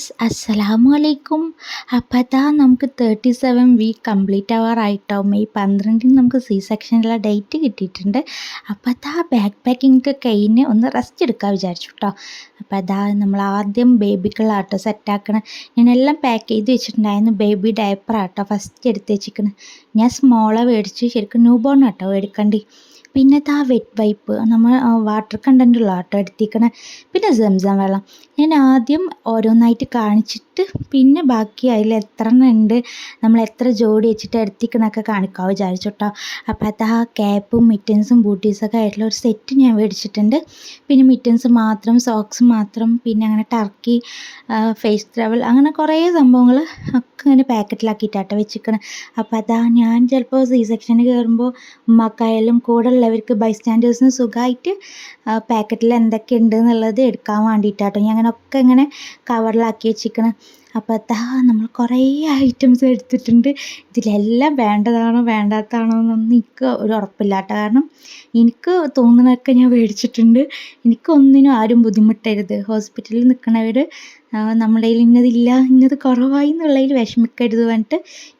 Viewers അസ്സലാമു അലൈക്കും അപ്പോൾ അതാ നമുക്ക് തേർട്ടി സെവൻ വീക്ക് കംപ്ലീറ്റ് ആവാറായിട്ടോ. മെയ് പന്ത്രണ്ടിന് നമുക്ക് സി സെക്ഷനിലുള്ള ഡേറ്റ് കിട്ടിയിട്ടുണ്ട്. അപ്പം അതാ ബാക്ക് പാക്കിംഗ് ഒക്കെ കഴിഞ്ഞ് ഒന്ന് റെസ്റ്റ് എടുക്കാൻ വിചാരിച്ചു കേട്ടോ അപ്പം അതാ നമ്മൾ ആദ്യം ബേബിക്കുള്ള ആട്ടോ സെറ്റാക്കണം ഞാനെല്ലാം പാക്ക് ചെയ്ത് വെച്ചിട്ടുണ്ടായിരുന്നു. ബേബി ഡയപ്പറാട്ടോ ഫസ്റ്റ് എടുത്ത് വെച്ചിരിക്കണം. ഞാൻ സ്മോളാണ് മേടിച്ച് ശരിക്കും ന്യൂ ബോൺ ആട്ടോ മേടിക്കണ്ടി. പിന്നെ ആ വെറ്റ് വൈപ്പ് നമ്മൾ വാട്ടർ കണ്ടന്റുള്ള ആട്ടോ എടുത്തിരിക്കണേ. പിന്നെ സംസം വെള്ളം. ഞാൻ ആദ്യം ഓരോന്നായിട്ട് കാണിച്ചിട്ട് പിന്നെ ബാക്കി അതിൽ എത്ര ഉണ്ട് നമ്മൾ എത്ര ജോഡി വെച്ചിട്ട് എടുത്തിരിക്കണമൊക്കെ കാണിക്കാൻ വിചാരിച്ചോട്ടോ. അപ്പം അത് ആ ക്യാപ്പും മിറ്റൻസും ബൂട്ടീസൊക്കെ ആയിട്ടുള്ള ഒരു സെറ്റ് ഞാൻ മേടിച്ചിട്ടുണ്ട്. പിന്നെ മിറ്റൻസ് മാത്രം സോക്സ് മാത്രം പിന്നെ അങ്ങനെ ടർക്കി ഫേസ് ട്രാവൽ അങ്ങനെ കുറേ സംഭവങ്ങൾ ഒക്കെ ഇങ്ങനെ പാക്കറ്റിലാക്കിയിട്ടാട്ട വെച്ചിരിക്കണം അപ്പം അതാ ഞാൻ ചിലപ്പോൾ സി സെക്ഷന് കയറുമ്പോൾ ഉമ്മക്കായാലും കൂടെ ഉള്ളവർക്ക് ബൈസ്റ്റാൻഡേഴ്സിന് സുഖമായിട്ട് പാക്കറ്റിൽ എന്തൊക്കെ ഉണ്ട് എന്നുള്ളത് എടുക്കാൻ വേണ്ടിയിട്ടാട്ടോ ഞാൻ അങ്ങനെ ഒക്കെ ഇങ്ങനെ കവറിലാക്കി വെച്ചിരിക്കണം അപ്പോൾ അതാ നമ്മൾ കുറേ ഐറ്റംസ് എടുത്തിട്ടുണ്ട്. ഇതിലെല്ലാം വേണ്ടതാണോ വേണ്ടാത്തതാണോ എന്നൊന്നും എനിക്ക് ഒരു ഉറപ്പില്ലാട്ട. കാരണം എനിക്ക് തോന്നുന്നതൊക്കെ ഞാൻ മേടിച്ചിട്ടുണ്ട്. എനിക്കൊന്നിനും ആരും ബുദ്ധിമുട്ടരുത്. ഹോസ്പിറ്റലിൽ നിൽക്കണവർ നമ്മുടെ കയ്യിൽ ഇന്നതില്ല ഇന്നത് കുറവായി എന്നുള്ളതിൽ വിഷമിക്കരുത് പറഞ്ഞിട്ട്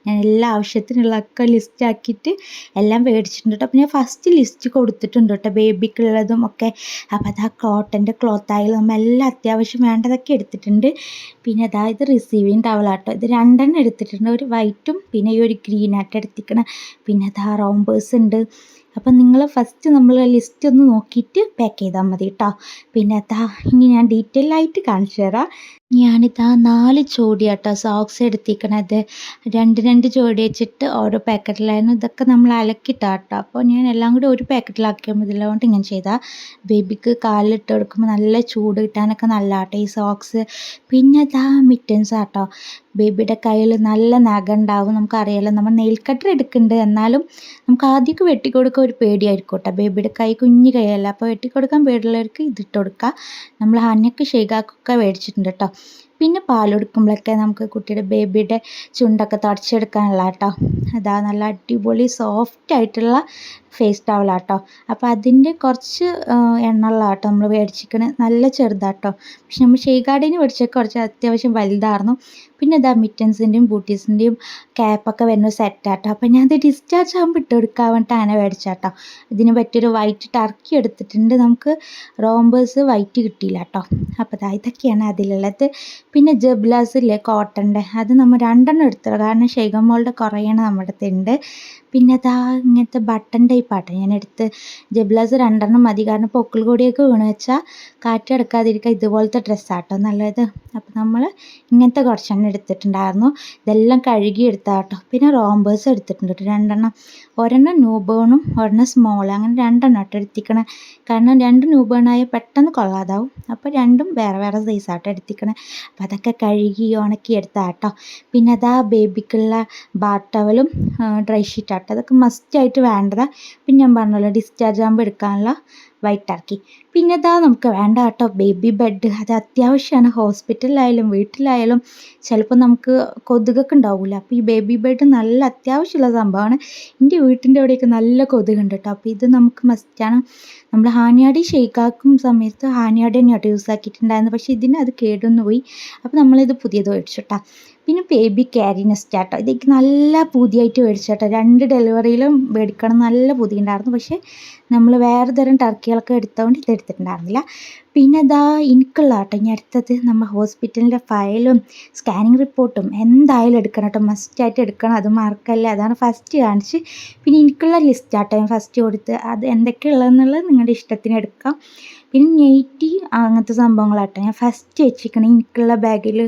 ഞാൻ എല്ലാ ആവശ്യത്തിനുള്ളതൊക്കെ ലിസ്റ്റ് ആക്കിയിട്ട് എല്ലാം മേടിച്ചിട്ടുണ്ട് അപ്പോൾ ഞാൻ ഫസ്റ്റ് ലിസ്റ്റ് കൊടുത്തിട്ടുണ്ട് കേട്ടോ ബേബിക്കുള്ളതും ഒക്കെ. അപ്പോൾ അത് കോട്ടന്റെ ക്ലോത്ത് ആയാലും നമ്മൾ എല്ലാം അത്യാവശ്യം വേണ്ടതൊക്കെ എടുത്തിട്ടുണ്ട്. പിന്നെ അതായത് റിസീവിങ് ടവലാട്ടോ ഇത് രണ്ടെണ്ണം എടുത്തിട്ടുണ്ട് ഒരു വൈറ്റും പിന്നെ ഈ ഒരു ഗ്രീനായിട്ട് എടുത്തിക്കണം പിന്നെ അതാ റോംബേഴ്സ് ഉണ്ട്. അപ്പം നിങ്ങൾ ഫസ്റ്റ് നമ്മൾ ലിസ്റ്റ് ഒന്ന് നോക്കിയിട്ട് പാക്ക് ചെയ്താൽ മതി കേട്ടോ പിന്നെ അതാ ഇനി ഞാൻ ഡീറ്റെയിൽ ആയിട്ട് കാണിച്ചു തരാം. ഞാനിതാ നാല് ജോഡിയാട്ടോ സോക്സ് എടുത്തിരിക്കണത്. രണ്ട് രണ്ട് ജോഡി വെച്ചിട്ട് ഓരോ പാക്കറ്റിലായിരുന്നു ഇതൊക്കെ നമ്മൾ അലക്കിട്ടാ കേട്ടോ അപ്പോൾ ഞാൻ എല്ലാം കൂടി ഒരു പാക്കറ്റിലാക്കിയാൽ മതി. അതുകൊണ്ട് ഇങ്ങനെ ചെയ്താൽ ബേബിക്ക് കാലിലിട്ട് കൊടുക്കുമ്പോൾ നല്ല ചൂട് കിട്ടാനൊക്കെ നല്ല കേട്ടോ ഈ സോക്സ് പിന്നെ അതാ മിറ്റൻസ് ആട്ടോ. ബേബിയുടെ കയ്യിൽ നല്ല നഖം ഉണ്ടാവും നമുക്കറിയാലോ. നമ്മൾ നെയിൽ കട്ടർ എടുക്കുന്നുണ്ട് എന്നാലും നമുക്ക് ആദ്യമൊക്കെ വെട്ടിക്കൊടുക്കാൻ ഒരു പേടിയായിരിക്കും കേട്ടോ ബേബിയുടെ കൈ കുഞ്ഞു കൈയല്ല. അപ്പോൾ വെട്ടിക്കൊടുക്കാൻ പേടിയുള്ളവർക്ക് ഇതിട്ട് കൊടുക്കുക നമ്മൾ ഹനക്ക് ഷെയ്ഖാക്കൊക്കെ മേടിച്ചിട്ടുണ്ട് കേട്ടോ പിന്നെ പാൽ കൊടുക്കുമ്പോഴൊക്കെ നമുക്ക് കുട്ടിയുടെ ബേബിയുടെ ചുണ്ടൊക്കെ തുടച്ചെടുക്കാനുള്ള കേട്ടോ അതാ നല്ല അടിപൊളി സോഫ്റ്റ് ആയിട്ടുള്ള ഫേസ് ടവലാട്ടോ അപ്പോൾ അതിന്റെ കുറച്ച് എണ്ണമുള്ള നമ്മൾ മേടിച്ചിരിക്കണ നല്ല ചെറുതാട്ടോ. പക്ഷെ നമ്മൾ ഷെയ്ഗാർഡിന് മേടിച്ച കുറച്ച് അത്യാവശ്യം വലുതായിരുന്നു. പിന്നെ ഇതാ മിറ്റൻസിന്റെയും ബൂട്ടീസിന്റെയും ക്യാപ്പൊക്കെ വരുന്ന സെറ്റാട്ടോ. അപ്പോൾ ഞാൻ അത് ഡിസ്ചാർജ് ആകുമ്പോൾ ഇട്ട് കൊടുക്കാൻ വേണ്ടിയിട്ട് അങ്ങനെ മേടിച്ചാട്ടോ. ഇതിന് പറ്റിയൊരു വൈറ്റ് ടർക്കി എടുത്തിട്ടുണ്ട്. നമുക്ക് റോംബേഴ്സ് വൈറ്റ് കിട്ടിയില്ല കേട്ടോ അപ്പോൾ ഇതൊക്കെയാണ് അതിലുള്ളത്. പിന്നെ ജബ്ലാസ് ഇല്ലേ കോട്ടന്റെ അത് നമ്മൾ രണ്ടെണ്ണം എടുത്തത് കാരണം ഷെയ്ഗമോളുടെ കുറേയാണ് നമ്മുടെ അടുത്തുണ്ട്. പിന്നെ ദാ ഇങ്ങനത്തെ ബട്ടൺ ടൈപ്പ് ആട്ടോ. ഞാൻ എടുത്ത് ജബ്ലാസ് രണ്ടെണ്ണം മതി. കാരണം പൊക്കിൾ കൊടിയൊക്കെ വീണ് വെച്ചാൽ കാറ്റ് കിടക്കാതിരിക്കാൻ ഇതുപോലത്തെ ഡ്രസ്സാട്ടോ നല്ലത്. അപ്പോൾ നമ്മൾ ഇങ്ങനത്തെ കുറച്ചെണ്ണം എടുത്തിട്ടുണ്ടായിരുന്നു. ഇതെല്ലാം കഴുകി എടുത്താട്ടോ. പിന്നെ റോംബേഴ്സ് എടുത്തിട്ടുണ്ട് രണ്ടെണ്ണം. ഒരെണ്ണം ന്യൂ ബേണും ഒരെണ്ണം സ്മോൾ അങ്ങനെ രണ്ടെണ്ണം കേട്ടോ എടുത്തിക്കണേ. കാരണം രണ്ട് ന്യൂ ബേണായ പെട്ടെന്ന് കൊള്ളാതാവും. അപ്പോൾ രണ്ടും വേറെ വേറെ സൈസാട്ടോ എടുത്തിക്കണേ. അപ്പോൾ അതൊക്കെ കഴുകി ഉണക്കി എടുത്താട്ടോ പിന്നെ അതാ ബേബിക്കുള്ള ബാർ ടവലും ഡ്രൈ ഷീറ്റ് ആട്ടോ അതൊക്കെ മസ്റ്റായിട്ട് വേണ്ടതാണ് പിന്നെ ഞാൻ പറഞ്ഞല്ലോ ഡിസ്ചാർജ് ആകുമ്പോൾ എടുക്കാനുള്ള വൈറ്റ് ആക്കി പിന്നെ ഇതാ നമുക്ക് വേണ്ട കേട്ടോ ബേബി ബെഡ് അത് അത്യാവശ്യമാണ് ഹോസ്പിറ്റലിലായാലും വീട്ടിലായാലും ചിലപ്പോൾ നമുക്ക് കൊതുകൊക്കെ ഉണ്ടാവില്ല അപ്പോൾ ഈ ബേബി ബെഡ് നല്ല അത്യാവശ്യമുള്ള സംഭവമാണ്. എന്റെ വീട്ടിന്റെ അവിടെയൊക്കെ നല്ല കൊതുകുണ്ട് കേട്ടോ. അപ്പോൾ ഇത് നമുക്ക് മസ്റ്റാണ് നമ്മൾ ഹാനിയാടി ഷെയ്ക്കാക്കും സമയത്ത് ഹാനിയാടി തന്നെയാട്ടോ യൂസ് ആക്കിയിട്ടുണ്ടായിരുന്നത്. പക്ഷേ ഇതിന് അത് കേടൊന്നു പോയി അപ്പോൾ നമ്മളിത് പുതിയത് മേടിച്ചു കേട്ടോ. പിന്നെ ബേബി ക്യാരി നെസ്റ്റ് ആട്ടോ ഇതൊക്കെ നല്ല പുതിയായിട്ട് മേടിച്ചേട്ടോ. രണ്ട് ഡെലിവറിയിലും മേടിക്കണം. നല്ല പുതിയ ഉണ്ടായിരുന്നു പക്ഷേ നമ്മൾ വേറെ തരം ടർക്കികളൊക്കെ എടുത്തതുകൊണ്ട് ഇത് എടുത്തിട്ടുണ്ടായിരുന്നില്ല. പിന്നെ ഇതാ എനിക്കുള്ള കേട്ടോ. ഇനി അടുത്തത് നമ്മൾ ഹോസ്പിറ്റലിന്റെ ഫയലും സ്കാനിങ് റിപ്പോർട്ടും എന്തായാലും എടുക്കണം കേട്ടോ. മസ്റ്റായിട്ട് എടുക്കണം. അത് മാർക്കല്ല അതാണ് ഫസ്റ്റ് കാണിച്ച്. പിന്നെ എനിക്കുള്ള ലിസ്റ്റ് ആട്ടോ. ഞാൻ ഫസ്റ്റ് കൊടുത്ത്. അത് എന്തൊക്കെയുള്ളതെന്നുള്ളത് നിങ്ങളുടെ ഇഷ്ടത്തിന് എടുക്കാം. പിന്നെ നെയ്റ്റി അങ്ങനത്തെ സംഭവങ്ങളാട്ടോ. ഞാൻ ഫസ്റ്റ് വെച്ചിരിക്കണം എനിക്കുള്ള ബാഗിൽ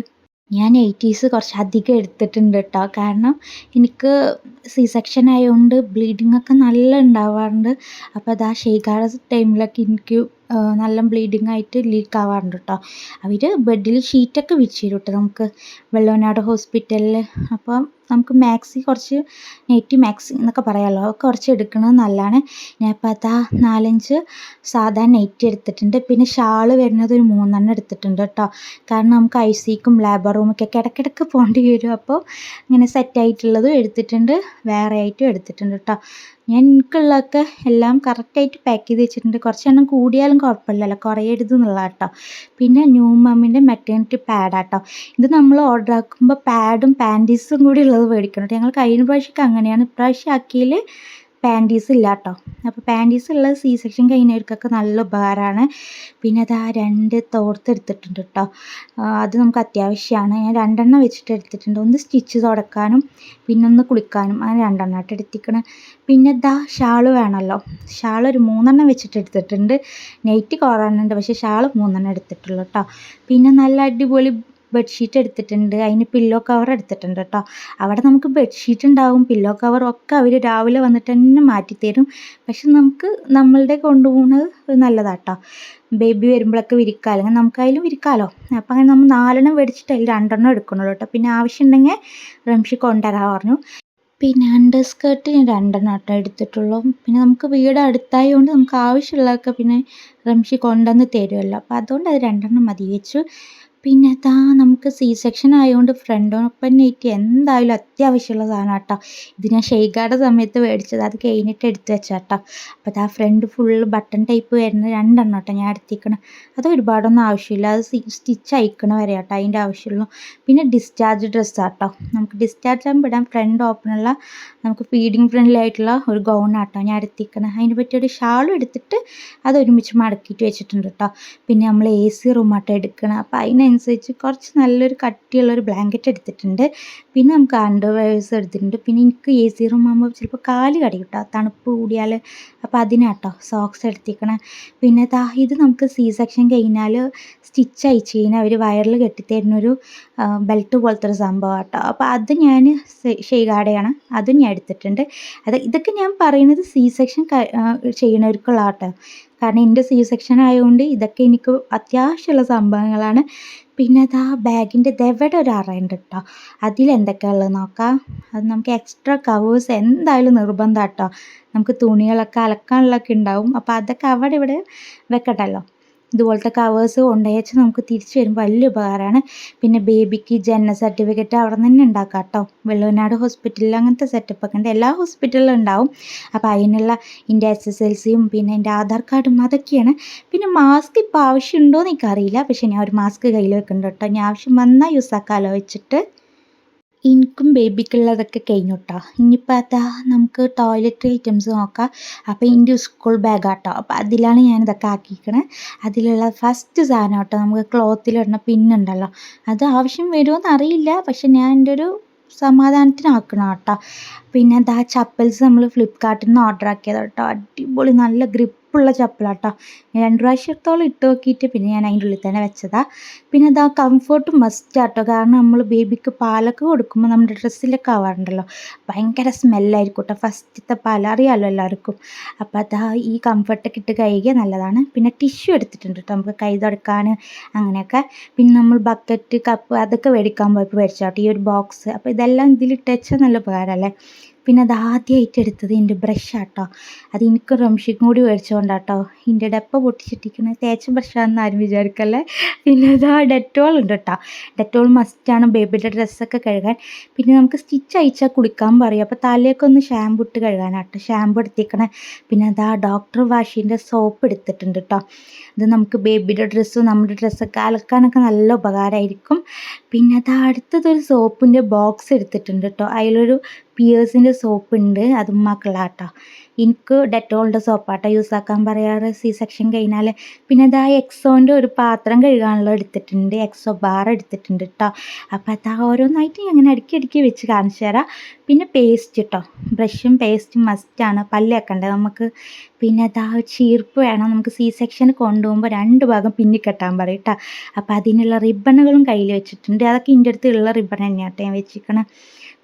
ഞാൻ എയ്റ്റീസ് കുറച്ച് അധികം എടുത്തിട്ടുണ്ട് കേട്ടോ കാരണം എനിക്ക് സി സെക്ഷൻ ആയതുകൊണ്ട് ബ്ലീഡിങ് ഒക്കെ നല്ല ഉണ്ടാവാറുണ്ട് അപ്പോൾ അത് ആ ഷെയ്ഖാടെ ടൈമിലൊക്കെ എനിക്ക് നല്ല ബ്ലീഡിങ് ആയിട്ട് ലീക്ക് ആവാറുണ്ട് കേട്ടോ അവർ ബെഡിൽ ഷീറ്റൊക്കെ വിരിച്ചു തരും കേട്ടോ നമുക്ക്. വെള്ളവനാട് ഹോസ്പിറ്റലിൽ അപ്പം നമുക്ക് മാക്സി കുറച്ച് നെറ്റി മാക്സി എന്നൊക്കെ പറയാമല്ലോ അതൊക്കെ കുറച്ച് എടുക്കുന്നത് നല്ലതാണ് ഞാനിപ്പോൾ അതാ നാലഞ്ച് സാധാ നെറ്റി എടുത്തിട്ടുണ്ട്. പിന്നെ ഷാൾ വരുന്നത് ഒരു മൂന്നെണ്ണം എടുത്തിട്ടുണ്ട് കേട്ടോ. കാരണം നമുക്ക് ഐ സിക്കും ലേബർ റൂമൊക്കെ ഇടയ്ക്കിടയ്ക്ക് പോകേണ്ടി വരും. അപ്പോൾ ഇങ്ങനെ സെറ്റായിട്ടുള്ളതും എടുത്തിട്ടുണ്ട്. വേറെ ആയിട്ടും എടുത്തിട്ടുണ്ട് കേട്ടോ. ഞാൻ എനിക്കുള്ളതൊക്കെ എല്ലാം കറക്റ്റായിട്ട് പാക്ക് ചെയ്ത് വെച്ചിട്ടുണ്ട്. കുറച്ചെണ്ണം കൂടിയാലും കുഴപ്പമില്ലല്ലോ. കുറേ എന്നുള്ളതാണ് കേട്ടോ. പിന്നെ ന്യൂ മമ്മിന്റെ മെറ്റേണിറ്റി പാഡാട്ടോ ഇത് നമ്മൾ ഓർഡർ ആക്കുമ്പോൾ പാഡും പാന്റീസും കൂടി ഉള്ളത് മേടിക്കണം കേട്ടോ ഞങ്ങൾ കഴിഞ്ഞ പ്രാവശ്യമൊക്കെ അങ്ങനെയാണ്. ഇപ്രാവശ്യം അക്കിയിൽ പാന്റീസ് ഇല്ല കേട്ടോ അപ്പോൾ പാന്റീസ് ഉള്ള സി സെക്ഷൻ കഴിഞ്ഞവർക്കൊക്കെ നല്ല ഉപകാരമാണ്. പിന്നെ അത് ആ രണ്ട് തോർത്തെടുത്തിട്ടുണ്ട് കേട്ടോ അത് നമുക്ക് അത്യാവശ്യമാണ്. ഞാൻ രണ്ടെണ്ണം വെച്ചിട്ട് എടുത്തിട്ടുണ്ട്. ഒന്ന് സ്റ്റിച്ച് തുടക്കാനും പിന്നെ ഒന്ന് കുളിക്കാനും. അങ്ങനെ രണ്ടെണ്ണം ആയിട്ട് എടുത്തിക്കണം. പിന്നെ ദാ ഷാൾ വേണമല്ലോ ഷാൾ ഒരു മൂന്നെണ്ണം വെച്ചിട്ട് എടുത്തിട്ടുണ്ട്. നെയ്റ്റ് കുറവാണുണ്ട് പക്ഷേ ഷാൾ മൂന്നെണ്ണം എടുത്തിട്ടുള്ളൂ കേട്ടോ പിന്നെ നല്ല അടിപൊളി ബെഡ്ഷീറ്റ് എടുത്തിട്ടുണ്ട്. അതിന് പില്ലോ കവർ എടുത്തിട്ടുണ്ട് കേട്ടോ അവിടെ നമുക്ക് ബെഡ്ഷീറ്റ് ഉണ്ടാവും. പില്ലോ കവർ ഒക്കെ അവർ രാവിലെ വന്നിട്ട് തന്നെ മാറ്റിത്തരും. പക്ഷെ നമുക്ക് നമ്മളുടെ കൊണ്ടുപോകുന്നത് നല്ലതാട്ടോ ബേബി വരുമ്പോഴൊക്കെ വിരിക്കാം. അല്ലെങ്കിൽ നമുക്കതിലും വിരിക്കാമല്ലോ അപ്പം അങ്ങനെ നമ്മൾ നാലെണ്ണം മേടിച്ചിട്ട് അതിൽ രണ്ടെണ്ണം എടുക്കണുള്ളൂ കേട്ടോ പിന്നെ ആവശ്യമുണ്ടെങ്കിൽ റംഷി കൊണ്ടുവരാൻ പറഞ്ഞു. പിന്നെ അണ്ടർ സ്കേർട്ട് ഞാൻ രണ്ടെണ്ണം കേട്ടോ എടുത്തിട്ടുള്ളൂ. പിന്നെ നമുക്ക് വീട് അടുത്തായതുകൊണ്ട് നമുക്ക് ആവശ്യമുള്ളതൊക്കെ പിന്നെ റംഷി കൊണ്ടുവന്ന് തരുമല്ലോ. അപ്പോൾ അതുകൊണ്ട് അത് രണ്ടെണ്ണം മതി. വെച്ചു. പിന്നെ ദാ നമുക്ക് സി സെക്ഷൻ ആയതുകൊണ്ട് ഫ്രണ്ടോടൊപ്പം നൈറ്റി എന്തായാലും അത്യാവശ്യമുള്ള സാധനം കേട്ടോ ഇത് ഞാൻ ഷെയ്ഖാടെ സമയത്ത് മേടിച്ചത്. അത് കഴിഞ്ഞിട്ട് എടുത്ത് വെച്ചാട്ടോ. അപ്പോൾ ദാ ഫ്രണ്ട് ഫുൾ ബട്ടൺ ടൈപ്പ് വരുന്ന രണ്ടെണ്ണം കേട്ടോ ഞാൻ എടുത്തിരിക്കണം അത് ഒരുപാടൊന്നും ആവശ്യമില്ല അത് സ്റ്റിച്ച് അയക്കണ വരെ കേട്ടോ അതിന്റെ ആവശ്യമുള്ളൂ പിന്നെ ഡിസ്ചാർജ് ഡ്രസ്സാണ് കേട്ടോ നമുക്ക് ഡിസ്ചാർജ് ആകുമ്പോൾ ഇടാൻ ഫ്രണ്ട് ഓപ്പണുള്ള നമുക്ക് ഫീഡിങ് ഫ്രണ്ട്ലി ആയിട്ടുള്ള ഒരു ഗൗണാട്ടോ ഞാൻ എടുത്തിരിക്കണം അതിന് പറ്റിയൊരു ഷാളും എടുത്തിട്ട് അത് ഒരുമിച്ച് മടക്കിയിട്ട് വെച്ചിട്ടുണ്ട് കേട്ടോ പിന്നെ നമ്മൾ എ സി റൂമാട്ടോ എടുക്കണം. അപ്പോൾ അതിന് അതിനനുസരിച്ച് കുറച്ച് നല്ലൊരു കട്ടിയുള്ള ഒരു ബ്ലാങ്കറ്റ് എടുത്തിട്ടുണ്ട്. പിന്നെ നമുക്ക് അണ്ടർവെയേഴ്സ് എടുത്തിട്ടുണ്ട്. പിന്നെ എനിക്ക് എ സി റൂം ആകുമ്പോൾ ചിലപ്പോൾ കാൽ കടിയും കേട്ടോ തണുപ്പ് കൂടിയാൽ അപ്പോൾ അതിനാട്ടോ സോക്സ് എടുത്തിരിക്കണേ. പിന്നെ ദാ ഇത് നമുക്ക് സി സെക്ഷൻ കഴിഞ്ഞാൽ സ്റ്റിച്ച് അയച്ച് കഴിഞ്ഞാൽ അവർ വയറിൽ കെട്ടിത്തരുന്നൊരു ബെൽറ്റ് പോലത്തെ ഒരു സംഭവം കേട്ടോ അപ്പോൾ അത് ഞാൻ ഷെയ്ഗാടയാണ്. അതും ഞാൻ എടുത്തിട്ടുണ്ട്. അത് ഇതൊക്കെ ഞാൻ പറയുന്നത് സി സെക്ഷൻ ചെയ്യണവർക്കുള്ള കേട്ടോ കാരണം എന്റെ സി സെക്ഷൻ ആയതുകൊണ്ട് ഇതൊക്കെ എനിക്ക് അത്യാവശ്യമുള്ള സംഭവങ്ങളാണ്. പിന്നെ അത് ആ ബാഗിന്റെ ദവടെ ഒരു അറയുണ്ട് കേട്ടോ അതിലെന്തൊക്കെയുള്ളത് നോക്കാം. അത് നമുക്ക് എക്സ്ട്രാ കവേഴ്സ് എന്തായാലും നിർബന്ധം കേട്ടോ നമുക്ക് തുണികളൊക്കെ അലക്കാനുള്ളതൊക്കെ ഉണ്ടാവും. അപ്പോൾ അതൊക്കെ അവിടെ ഇവിടെ വെക്കട്ടല്ലോ. ഇതുപോലത്തെ കവേഴ്സ് കൊണ്ടുവച്ച് നമുക്ക് തിരിച്ചു വരുമ്പോൾ വലിയ ഉപകാരമാണ്. പിന്നെ ബേബിക്ക് ജനന സർട്ടിഫിക്കറ്റ് അവിടെ നിന്ന് ഉണ്ടാക്കാം കേട്ടോ. വെള്ളവനാട് ഹോസ്പിറ്റലിൽ അങ്ങനത്തെ സെറ്റപ്പൊക്കെ ഉണ്ട്. എല്ലാ ഹോസ്പിറ്റലിലും ഉണ്ടാവും. അപ്പോൾ അതിനുള്ള എന്റെ എസ് എസ് എൽ സിയും പിന്നെ എന്റെ ആധാർ കാർഡും അതൊക്കെയാണ്. പിന്നെ മാസ്ക് ഇപ്പോൾ ആവശ്യമുണ്ടോ എന്ന് എനിക്കറിയില്ല. പക്ഷേ ഞാൻ ഒരു മാസ്ക് കയ്യിൽ വെക്കുന്നുണ്ട് കേട്ടോ. ഞാൻ ആവശ്യം വന്നാൽ യൂസ് ആക്കാമല്ലോ വെച്ചിട്ട്. എനിക്കും ബേബിക്കുള്ളതൊക്കെ കഴിഞ്ഞു കേട്ടോ ഇനിയിപ്പോൾ അതാ നമുക്ക് ടോയ്ലറ്റ് ഐറ്റംസ് നോക്കാം. അപ്പോൾ എന്റെ സ്കൂൾ ബാഗാട്ടോ അപ്പോൾ അതിലാണ് ഞാൻ ഇതൊക്കെ ആക്കിയിരിക്കണത് അതിലുള്ള ഫസ്റ്റ് സാധനം കേട്ടോ നമുക്ക് ക്ലോത്തിലിടുന്ന പിന്നുണ്ടല്ലോ അത് ആവശ്യം വരുമെന്ന് അറിയില്ല. പക്ഷെ ഞാൻ എന്റെ ഒരു സമാധാനത്തിനാക്കണം കേട്ടോ പിന്നെ എന്താ ചപ്പൽസ് നമ്മൾ ഫ്ലിപ്കാർട്ടിൽ നിന്ന് ഓർഡർ ആക്കിയത് കേട്ടോ അടിപൊളി നല്ല ഗ്രിപ്പ് ഉറപ്പുള്ള ചപ്പലാട്ടോ. രണ്ട് പ്രാവശ്യത്തോളം ഇട്ട് നോക്കിയിട്ട് പിന്നെ ഞാൻ അതിന്റെ ഉള്ളിൽ തന്നെ വെച്ചതാ. പിന്നെ ഇതാ കംഫർട്ട് മസ്റ്റ് ആട്ടോ. കാരണം നമ്മൾ ബേബിക്ക് പാലൊക്കെ കൊടുക്കുമ്പോൾ നമ്മുടെ ഡ്രസ്സിലൊക്കെ ആവാറുണ്ടല്ലോ. ഭയങ്കര സ്മെല്ലായിരിക്കും കേട്ടോ ഫസ്റ്റത്തെ പാൽ അറിയാമല്ലോ എല്ലാവർക്കും. അപ്പോൾ അതാ ഈ കംഫർട്ടൊക്കെ ഇട്ട് കഴുകിയാൽ നല്ലതാണ്. പിന്നെ ടിഷ്യൂ എടുത്തിട്ടുണ്ട് കേട്ടോ നമുക്ക് കൈ തുടക്കാൻ അങ്ങനെയൊക്കെ. പിന്നെ നമ്മൾ ബക്കറ്റ് കപ്പ് അതൊക്കെ മേടിക്കാൻ പോയപ്പോൾ മേടിച്ചാട്ടോ. ഈ ഒരു ബോക്സ് അപ്പോൾ ഇതെല്ലാം ഇതിലിട്ട് വെച്ചാൽ നല്ല ഉപകാരമല്ലേ? പിന്നെ അത് ആദ്യമായിട്ട് എടുത്തത് എന്റെ ബ്രഷാട്ടോ. അത് എനിക്ക് റംഷിക്കും കൂടി മേടിച്ചുകൊണ്ടാട്ടോ എന്റെ ഡപ്പ പൊട്ടിച്ചിട്ടിരിക്കുന്നത് തേച്ച ബ്രഷാണെന്ന് ആരും വിചാരിക്കല്ലേ? പിന്നെ ഇതാ ഡെറ്റോൾ ഉണ്ട് കേട്ടോ ഡെറ്റോൾ മസ്റ്റാണ് ബേബിയുടെ ഡ്രസ്സൊക്കെ കഴുകാൻ. പിന്നെ നമുക്ക് സ്റ്റിച്ച് അയച്ചാൽ കുളിക്കാൻ പറയും. അപ്പോൾ തലയൊക്കെ ഒന്ന് ഷാമ്പു ഇട്ട് കഴുകാനാട്ടോ. ഷാമ്പു എടുത്തിരിക്കണേ. പിന്നെ അതാ ഡോക്ടർ വാഷിന്റെ സോപ്പ് എടുത്തിട്ടുണ്ട് കേട്ടോ ഇത് നമുക്ക് ബേബിയുടെ ഡ്രസ്സും നമ്മുടെ ഡ്രസ്സൊക്കെ അലക്കാനൊക്കെ നല്ല ഉപകാരമായിരിക്കും. പിന്നെ അത് അടുത്തതൊരു സോപ്പിന്റെ ബോക്സ് എടുത്തിട്ടുണ്ട് കേട്ടോ അതിലൊരു പിയേഴ്സിന്റെ സോപ്പ് ഉണ്ട്. അത് ഉമ്മാക്കുള്ള കേട്ടോ എനിക്ക് ഡെറ്റോളിന്റെ സോപ്പാട്ടോ യൂസ് ആക്കാൻ പറയാറ്. സി സെക്ഷൻ കഴിഞ്ഞാൽ പിന്നെ അതാ എക്സോന്റെ ഒരു പാത്രം കഴുകാനുള്ള എടുത്തിട്ടുണ്ട്. എക്സോ ബാർ എടുത്തിട്ടുണ്ട് കേട്ടോ അപ്പോൾ അതാ ഓരോന്നായിട്ട് അങ്ങനെ അടുക്കി അടുക്കി വെച്ച് കാണിച്ചു തരാം. പിന്നെ പേസ്റ്റ് കേട്ടോ ബ്രഷും പേസ്റ്റും മസ്റ്റാണ് പല്ല് വെക്കണ്ടത് നമുക്ക്? പിന്നെ അതാ ചീർപ്പ് വേണം. നമുക്ക് സി സെക്ഷൻ കൊണ്ടുപോകുമ്പോൾ രണ്ട് ഭാഗം പിന്നി കെട്ടാൻ പറയും കേട്ടോ അപ്പോൾ അതിനുള്ള റിബണുകളും കയ്യിൽ വെച്ചിട്ടുണ്ട്. അതൊക്കെ എന്റെ അടുത്തുള്ള റിബൺ തന്നെയാട്ടോ ഞാൻ വെച്ചിരിക്കണം.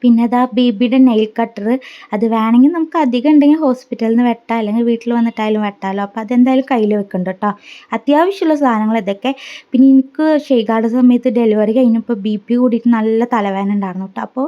പിന്നെ അതാ ബേബിയുടെ നെയിൽ കട്ടർ അത് വേണമെങ്കിൽ നമുക്ക് അധികം ഉണ്ടെങ്കിൽ ഹോസ്പിറ്റലിൽ നിന്ന് വെട്ടാം. അല്ലെങ്കിൽ വീട്ടിൽ വന്നിട്ടായാലും വെട്ടാമല്ലോ അപ്പോൾ അതെന്തായാലും കയ്യിൽ വെക്കുന്നുണ്ട് കേട്ടോ അത്യാവശ്യമുള്ള സാധനങ്ങൾ ഇതൊക്കെ. പിന്നെ എനിക്ക് ഷെയ്ഗാർഡ് സമയത്ത് ഡെലിവറി കഴിഞ്ഞപ്പോൾ ബി പി കൂടിയിട്ട് നല്ല തലവേദന ഉണ്ടായിരുന്നു കേട്ടോ അപ്പോൾ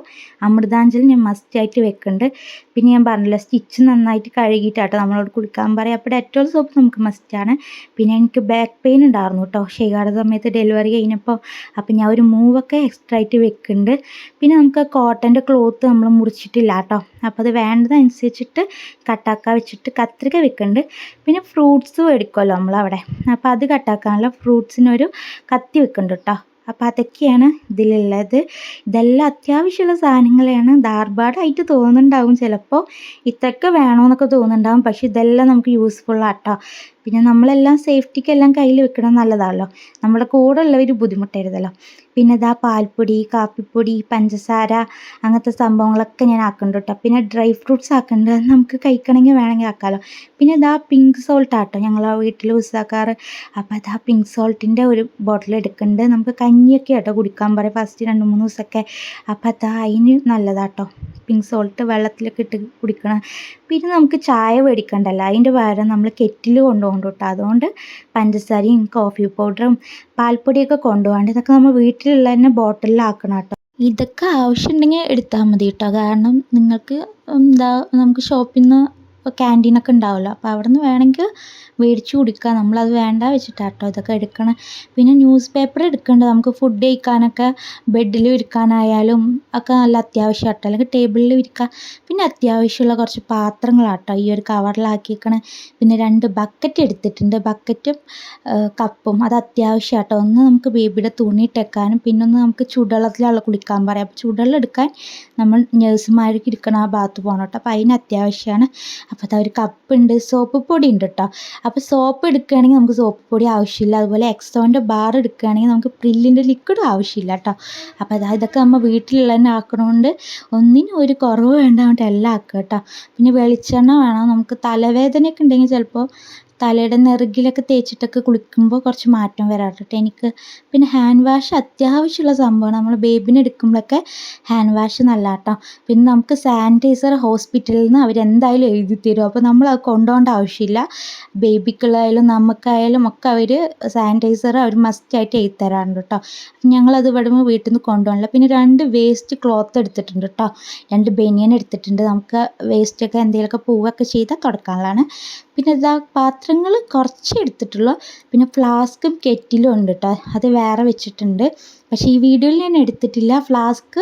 അമൃതാഞ്ജലി ഞാൻ മസ്റ്റ് ആയിട്ട് വെക്കുന്നുണ്ട് പിന്നെ ഞാൻ പറഞ്ഞില്ല സ്റ്റിച്ച് നന്നായിട്ട് കഴുകിയിട്ടാട്ടോ നമ്മളോട് കുളിക്കാൻ പറയും. അപ്പോൾ ഡെറ്റോൾ സോപ്പ് നമുക്ക് മസ്റ്റാണ് പിന്നെ എനിക്ക് ബാക്ക് പെയിൻ ഉണ്ടായിരുന്നു കേട്ടോ ഷെയ്ഗാർഡ് സമയത്ത് ഡെലിവറി കഴിഞ്ഞപ്പോൾ അപ്പോൾ ഞാൻ ഒരു മൂവൊക്കെ എക്സ്ട്രാ ആയിട്ട് വെക്കുന്നുണ്ട് പിന്നെ നമുക്ക് കോട്ടന്റെ ക്ലോത്ത് നമ്മൾ മുറിച്ചിട്ടില്ല കേട്ടോ. അപ്പോൾ അത് വേണ്ടതനുസരിച്ചിട്ട് കട്ടാക്ക വെച്ചിട്ട് കത്രിക വെക്കുന്നുണ്ട് പിന്നെ ഫ്രൂട്ട്സ് മേടിക്കുമല്ലോ നമ്മളവിടെ അപ്പോൾ അത് കട്ടാക്കാനുള്ള ഫ്രൂട്ട്സിനൊരു കത്തി വെക്കുന്നുണ്ട് കേട്ടോ. അപ്പോൾ അതൊക്കെയാണ് ഇതിലുള്ളത്. ഇതെല്ലാം അത്യാവശ്യമുള്ള സാധനങ്ങളെയാണ്. ധാർഭാടായിട്ട് തോന്നുന്നുണ്ടാവും ചിലപ്പോൾ. ഇത്രയൊക്കെ വേണമെന്നൊക്കെ തോന്നുന്നുണ്ടാവും. പക്ഷെ ഇതെല്ലാം നമുക്ക് യൂസ്ഫുള്ളാട്ടോ പിന്നെ നമ്മളെല്ലാം സേഫ്റ്റിക്കെല്ലാം കയ്യിൽ വെക്കണം നല്ലതാണല്ലോ. നമ്മുടെ കൂടെ ഉള്ളവർ ബുദ്ധിമുട്ടരുതല്ലോ. പിന്നെ ഇതാ പാൽപ്പൊടി കാപ്പിപ്പൊടി പഞ്ചസാര അങ്ങനത്തെ സംഭവങ്ങളൊക്കെ ഞാൻ ആക്കുന്നുണ്ട് കേട്ടോ പിന്നെ ഡ്രൈ ഫ്രൂട്ട്സ് ആക്കുന്നുണ്ട് അത് നമുക്ക് കഴിക്കണമെങ്കിൽ വേണമെങ്കിൽ ആക്കാമല്ലോ പിന്നെ ഇതാ പിങ്ക് സോൾട്ട് ആട്ടോ ഞങ്ങൾ വീട്ടിൽ ഉസാക്കാറ് അപ്പം അപ്പോൾ അതാ പിങ്ക് സോൾട്ടിന്റെ ഒരു ബോട്ടിൽ എടുക്കുന്നുണ്ട് നമുക്ക് കഞ്ഞിയൊക്കെ ആട്ടോ കുടിക്കാൻ പറയും. ഫസ്റ്റ് രണ്ട് മൂന്ന് ദിവസമൊക്കെ. അപ്പോൾ അതാ അതിന് നല്ലതാട്ടോ. പിങ്ക് സോൾട്ട് വെള്ളത്തിലൊക്കെ ഇട്ട് കുടിക്കണം. പിന്നെ നമുക്ക് ചായ മേടിക്കണ്ടല്ലോ. അതിന്റെ പകരം നമ്മൾ കെറ്റിൽ കൊണ്ടുപോകുന്നുണ്ട് കേട്ടോ അതുകൊണ്ട് പഞ്ചസാരയും കോഫി പൗഡറും പാൽപ്പൊടിയൊക്കെ കൊണ്ടുപോകാണ്ട് ഇതൊക്കെ നമ്മൾ വീട്ടിലുള്ള തന്നെ ബോട്ടിലാക്കണം കേട്ടോ. ഇതൊക്കെ ആവശ്യമുണ്ടെങ്കിൽ എടുത്താൽ മതി കേട്ടോ. കാരണം നിങ്ങൾക്ക് എന്താ നമുക്ക് ഷോപ്പിൽ നിന്ന് ക്യാന്റീനൊക്കെ ഉണ്ടാവുമല്ലോ അപ്പോൾ അവിടെ നിന്ന് വേണമെങ്കിൽ മേടിച്ച് കുടിക്കുക നമ്മളത് വേണ്ട വെച്ചിട്ടാണ് കേട്ടോ ഇതൊക്കെ എടുക്കണം. പിന്നെ ന്യൂസ് പേപ്പർ എടുക്കേണ്ടത് നമുക്ക് ഫുഡ് കഴിക്കാനൊക്കെ ബെഡിൽ വിരിക്കാനായാലും ഒക്കെ നല്ല അത്യാവശ്യമാട്ടോ. അല്ലെങ്കിൽ ടേബിളിൽ വിരിക്കുക പിന്നെ അത്യാവശ്യമുള്ള കുറച്ച് പാത്രങ്ങളാട്ടോ ഈ ഒരു കവറിലാക്കിയേക്കണ പിന്നെ രണ്ട് ബക്കറ്റ് എടുത്തിട്ടുണ്ട്. ബക്കറ്റും കപ്പും അത് അത്യാവശ്യമാട്ടോ. ഒന്ന് നമുക്ക് ബേബിയുടെ തുണി ഇട്ടേക്കാനും പിന്നെ ഒന്ന് നമുക്ക് ചൂടുവെള്ളത്തിലുള്ള കുളിക്കാൻ പറയാം. അപ്പോൾ ചൂടുവെള്ളം എടുക്കാൻ നമ്മൾ നഴ്സുമാർക്ക് ഇരിക്കണം ആ ഭാഗത്ത് പോകണം കേട്ടോ അപ്പോൾ അതിന് അത്യാവശ്യമാണ്. അപ്പോൾ അതാ ഒരു കപ്പുണ്ട് സോപ്പ് പൊടി ഉണ്ട് കേട്ടോ അപ്പോൾ സോപ്പ് എടുക്കുകയാണെങ്കിൽ നമുക്ക് സോപ്പ് പൊടി ആവശ്യമില്ല. അതുപോലെ എക്സോന്റെ ബാർ എടുക്കുകയാണെങ്കിൽ നമുക്ക് പ്രില്ലിന്റെ ലിക്വിഡും ആവശ്യമില്ല കേട്ടോ അപ്പോൾ അതാ ഇതൊക്കെ നമ്മൾ വീട്ടിലുള്ള തന്നെ ആക്കണോണ്ട് ഒന്നിനും ഒരു കുറവ് വേണ്ടാണ്ട് എല്ലാം ആക്കുക കേട്ടോ പിന്നെ വെളിച്ചെണ്ണ വേണം. നമുക്ക് തലവേദനയൊക്കെ ഉണ്ടെങ്കിൽ ചിലപ്പോൾ തലയുടെ നെറുകിലൊക്കെ തേച്ചിട്ടൊക്കെ കുളിക്കുമ്പോൾ കുറച്ച് മാറ്റം വരാറുണ്ട്. എനിക്ക് പിന്നെ ഹാൻഡ് വാഷ് അത്യാവശ്യമുള്ള സംഭവമാണ്. നമ്മൾ ബേബിനെ എടുക്കുമ്പോഴൊക്കെ ഹാൻഡ് വാഷ് നല്ല കേട്ടോ പിന്നെ നമുക്ക് സാനിറ്റൈസർ ഹോസ്പിറ്റലിൽ നിന്ന് അവരെന്തായാലും എഴുതി തരും. അപ്പോൾ നമ്മൾ അത് കൊണ്ടുപോകേണ്ട ആവശ്യമില്ല. ബേബിക്കുള്ളായാലും നമുക്കായാലും ഒക്കെ അവർ സാനിറ്റൈസർ അവർ മസ്റ്റായിട്ട് എഴുതി തരാറുണ്ട് കേട്ടോ ഞങ്ങളത് ഇവിടെ വീട്ടിൽ നിന്ന് കൊണ്ടുപോകണില്ല പിന്നെ രണ്ട് വേസ്റ്റ് ക്ലോത്ത് എടുത്തിട്ടുണ്ട് കേട്ടോ രണ്ട് ബനിയൻ എടുത്തിട്ടുണ്ട്. നമുക്ക് വേസ്റ്റൊക്കെ എന്തെങ്കിലുമൊക്കെ പൂവൊക്കെ ചെയ്താൽ തുടക്കാനുള്ളതാണ്. പിന്നെ ഇതാ പാത്രങ്ങൾ കുറച്ച് എടുത്തിട്ടുള്ളൂ പിന്നെ ഫ്ലാസ്കും കെറ്റിലും ഉണ്ട് കേട്ടോ അത് വേറെ വെച്ചിട്ടുണ്ട്. പക്ഷേ ഈ വീഡിയോയിൽ ഞാൻ എടുത്തിട്ടില്ല. ഫ്ലാസ്ക്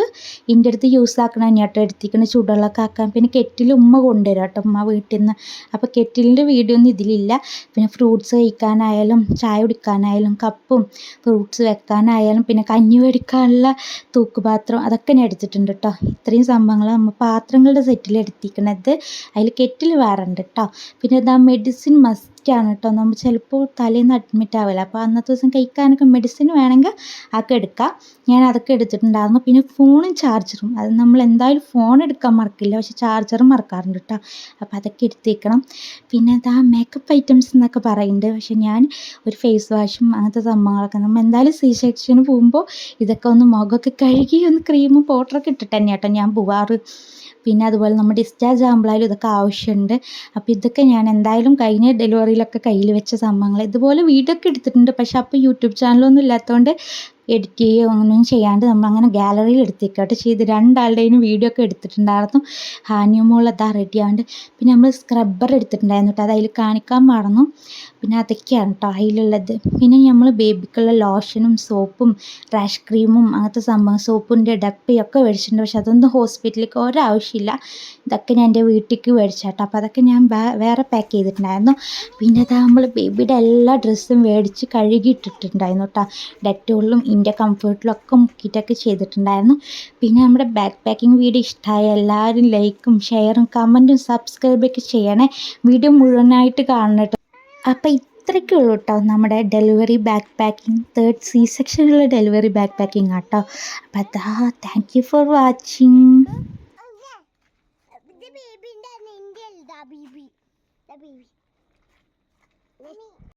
എന്റെ അടുത്ത് യൂസ് ആക്കണം തന്നെയാണ് എടുത്തിരിക്കണ. ചൂടുവെള്ളമൊക്കെ ആക്കാൻ പിന്നെ കെറ്റിൽ ഉമ്മ കൊണ്ടുവരാം കേട്ടോ ഉമ്മ വീട്ടിൽ നിന്ന് അപ്പോൾ കെറ്റിലിന്റെ വീഡിയോ ഒന്നും ഇതിലില്ല. പിന്നെ ഫ്രൂട്ട്സ് കഴിക്കാനായാലും ചായ കുടിക്കാനായാലും കപ്പും ഫ്രൂട്ട്സ് വെക്കാനായാലും പിന്നെ കഞ്ഞി മേടിക്കാനുള്ള തൂക്കുപാത്രം അതൊക്കെ ഞാൻ എടുത്തിട്ടുണ്ട് കേട്ടോ. ഇത്രയും സംഭവങ്ങൾ നമ്മൾ പാത്രങ്ങളുടെ സെറ്റിൽ എടുത്തിരിക്കണത്. അതിൽ കെറ്റിൽ വേറെ ഉണ്ട് കേട്ടോ. പിന്നെ ഇതാ മെഡിസിൻ മസ്റ്റാണ് കേട്ടോ നമ്മൾ ചിലപ്പോൾ തലേന്ന് അഡ്മിറ്റ് ആവില്ല അപ്പോൾ അന്നത്തെ ദിവസം കഴിക്കാനൊക്കെ മെഡിസിൻ വേണമെങ്കിൽ അതൊക്കെ എടുക്കാം. ഞാൻ അതൊക്കെ എടുത്തിട്ടുണ്ടായിരുന്നു. പിന്നെ ഫോണും ചാർജറും അത് നമ്മൾ എന്തായാലും ഫോൺ എടുക്കാൻ മറക്കില്ല. പക്ഷെ ചാർജറും മറക്കാറുണ്ട് കേട്ടോ അപ്പോൾ അതൊക്കെ എടുത്തേക്കണം. പിന്നെ അതാ മേക്കപ്പ് ഐറ്റംസ് എന്നൊക്കെ പറയുന്നുണ്ട്. പക്ഷെ ഞാൻ ഒരു ഫേസ് വാഷും അങ്ങനത്തെ സംഭവങ്ങളൊക്കെ നമ്മൾ എന്തായാലും സി സെക്ഷന് പോകുമ്പോൾ ഇതൊക്കെ ഒന്ന് മുഖമൊക്കെ കഴുകി ഒന്ന് ക്രീമും പൗഡറൊക്കെ ഇട്ടിട്ട് തന്നെ കേട്ടോ ഞാൻ പോവാറ്. പിന്നെ അതുപോലെ നമ്മൾ ഡിസ്ചാർജ് ആകുമ്പോഴായാലും ഇതൊക്കെ ആവശ്യമുണ്ട്. അപ്പോൾ ഇതൊക്കെ ഞാൻ എന്തായാലും കഴിഞ്ഞ ഡെലിവറിയിലൊക്കെ കയ്യിൽ വെച്ച സംഭവങ്ങൾ ഇതുപോലെ വീഡിയോ ഒക്കെ എടുത്തിട്ടുണ്ട്. പക്ഷെ അപ്പോൾ യൂട്യൂബ് ചാനലൊന്നും ഇല്ലാത്തതുകൊണ്ട് എഡിറ്റ് ചെയ്യുകയോ ഒന്നും ചെയ്യാണ്ട് നമ്മൾ അങ്ങനെ ഗാലറിയിൽ എടുത്തേക്കാട്ട് ചെയ്ത് രണ്ടാളുടെയും വീഡിയോ ഒക്കെ എടുത്തിട്ടുണ്ടായിരുന്നു ഹാനിയമോൾ അതാ റെഡി ആവുന്നുണ്ട് പിന്നെ നമ്മൾ സ്ക്രബ്ബർ എടുത്തിട്ടുണ്ടായിരുന്നു കേട്ടോ. അത് അതിൽ കാണിക്കാൻ മറന്നു. പിന്നെ അതൊക്കെയാണ് കേട്ടോ അതിലുള്ളത് പിന്നെ നമ്മൾ ബേബിക്കുള്ള ലോഷനും സോപ്പും റാഷ് ക്രീമും അങ്ങനത്തെ സംഭവം സോപ്പിന്റെ ഡപ്പയൊക്കെ മേടിച്ചിട്ടുണ്ട്. പക്ഷെ അതൊന്നും ഹോസ്പിറ്റലിലേക്ക് ഒരാവശ്യമില്ല. ഇതൊക്കെ ഞാൻ എന്റെ വീട്ടിലേക്ക് മേടിച്ചാട്ടോ. അപ്പോൾ അതൊക്കെ ഞാൻ വേറെ പാക്ക് ചെയ്തിട്ടുണ്ടായിരുന്നു. പിന്നെ അതാ നമ്മൾ ബേബിയുടെ എല്ലാ ഡ്രസ്സും മേടിച്ച് കഴുകിയിട്ടിട്ടുണ്ടായിരുന്നു കേട്ടോ ഡെറ്റോളിലും ഇന്റെ കംഫേർട്ടിലും ഒക്കെ മുക്കിയിട്ടൊക്കെ ചെയ്തിട്ടുണ്ടായിരുന്നു. പിന്നെ നമ്മുടെ ബാക്ക് പാക്കിംഗ് വീഡിയോ ഇഷ്ടമായ എല്ലാവരും ലൈക്കും ഷെയറും കമന്റും സബ്സ്ക്രൈബൊക്കെ ചെയ്യണേ. വീഡിയോ മുഴുവനായിട്ട് കാണണം അപ്പോൾ ഇത്രയ്ക്കേ ഉള്ളൂ കേട്ടോ നമ്മുടെ delivery back packing third C സെക്ഷനിലുള്ള delivery back packing ആട്ടോ. അപ്പോൾ അതാ താങ്ക് യു ഫോർ വാച്ചിങ്